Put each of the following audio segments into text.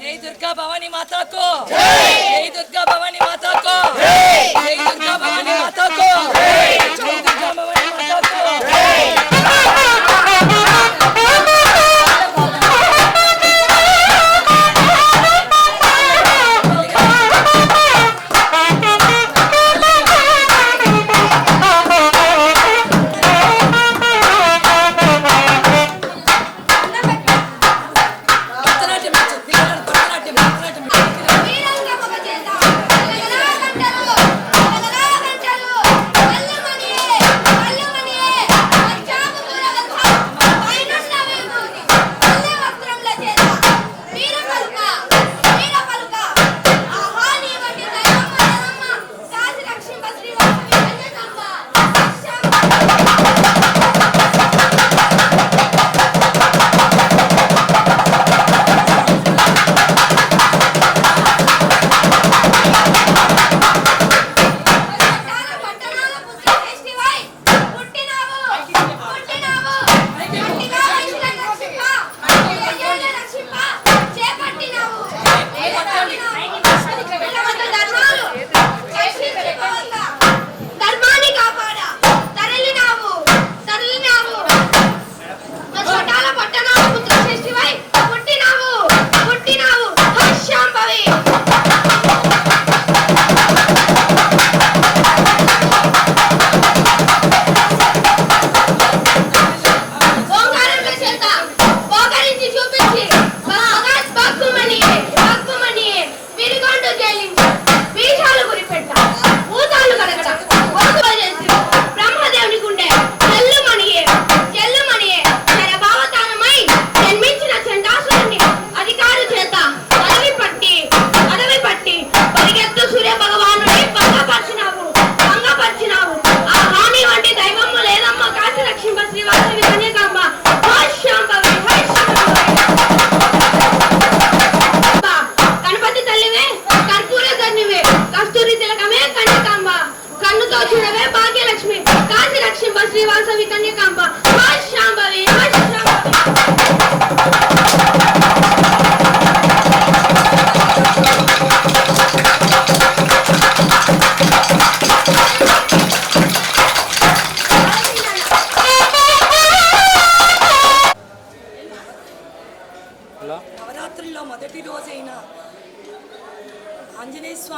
జై దుర్గా భవానీ మాతాకు. జై! దుర్గా భవానీ మాతాకు. జై! దుర్గా భవానీ మాతాకు. జై!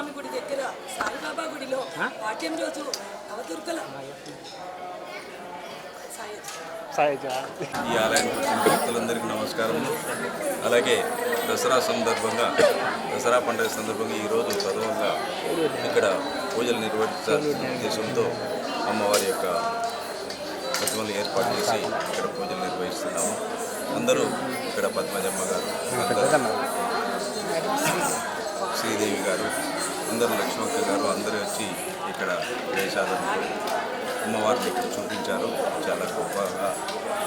స్వామి గుడి దగ్గర సాయిబాబా గుడిలో పాఠ్యం రోజు నవదుర్గల సాయి. ఈ ఆలయానికి వచ్చిన భక్తులందరికీ నమస్కారం అలాగే దసరా సందర్భంగా దసరా పండుగ సందర్భంగా ఈరోజు ప్రథమంగా ఇక్కడ పూజలు నిర్వహించాల్సిన ఉద్దేశంతో అమ్మవారి యొక్క ప్రతిమలు ఏర్పాటు చేసి ఇక్కడ పూజలు నిర్వహిస్తున్నాము. అందరూ ఇక్కడ పద్మజమ్మ గారు శ్రీదేవి గారు అందరూ లక్ష్మక్క గారు అందరూ వచ్చి ఇక్కడ వేషాలను అమ్మవారిని ఇక్కడ చూపించారు. చాలా గొప్పగా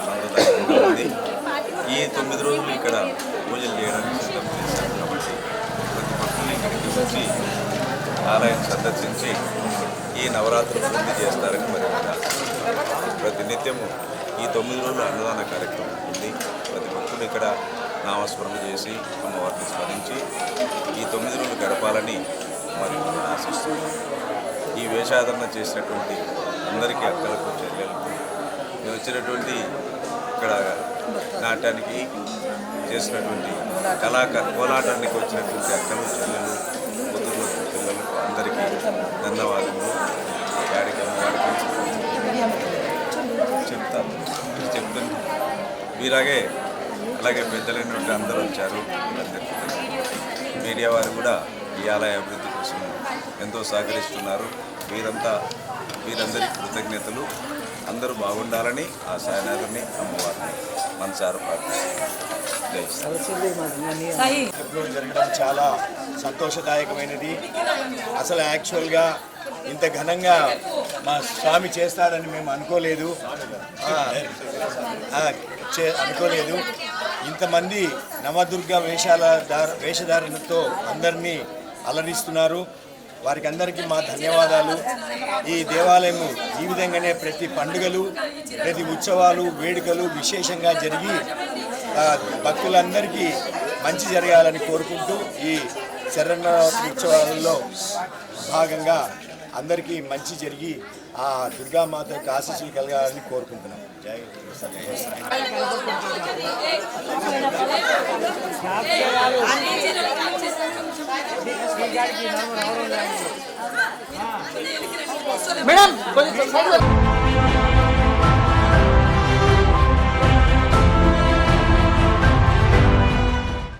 ఆనందదాయకంగా ఉంది. ఈ తొమ్మిది రోజులు ఇక్కడ పూజలు చేయడానికి సిద్ధం చేశారు కాబట్టి ప్రతి భక్తులు ఇక్కడికి వచ్చి ఆలయం సందర్శించి ఈ నవరాత్రులు పూర్తి చేస్తారని మరి ప్రతి నిత్యము ఈ తొమ్మిది రోజులు అన్నదాన కార్యక్రమం ఉంది. ప్రతి భక్తులు ఇక్కడ నామస్మరణ చేసి అమ్మవారిని స్మరించి ఈ తొమ్మిది రోజులు గడపాలని మరి ఆశిస్తున్నాం ఈ వేషాదరణ చేసినటువంటి అందరికీ అక్కలకు చెల్లెలకు నేను వచ్చినటువంటి ఇక్కడ నాటానికి చేసినటువంటి కళాకారు కోలాటానికి వచ్చినటువంటి అక్కలు చెల్లెలు కూతుర్లు పిల్లలు అందరికీ ధన్యవాదములు. కార్యక్రమం వాడికి చెప్తాను. చెప్తాను. మీలాగే అలాగే పెద్దలైనటువంటి అందరూ వచ్చారు. మీడియా వారు కూడా ఈ ఆలయ అభివృద్ధి కోసం ఎంతో సహకరిస్తున్నారు. వీరంతా వీరందరికీ కృతజ్ఞతలు. అందరూ బాగుండాలని ఆ సాయనాథుని అమ్మవారిని మనసారు ప్రార్థిస్తున్నాం. జరగడం చాలా సంతోషదాయకమైనది. అసలు యాక్చువల్గా ఇంత ఘనంగా మా స్వామి చేస్తారని మేము అనుకోలేదు. చే- అనుకోలేదు. ఇంతమంది నవదుర్గ వేషాల దార వేషధారణతో అందరినీ అలరిస్తున్నారు. వారికి అందరికీ మా ధన్యవాదాలు. ఈ దేవాలయము ఈ విధంగానే ప్రతి పండుగలు ప్రతి ఉత్సవాలు వేడుకలు విశేషంగా జరిగి భక్తులందరికీ మంచి జరగాలని కోరుకుంటూ ఈ శరణరాత్రి ఉత్సవాలలో భాగంగా అందరికీ మంచి జరిగి ఆ దుర్గామాత యొక్క ఆశీస్సులు కలగాలని కోరుకుంటున్నాం. జై మేడం కొంచెం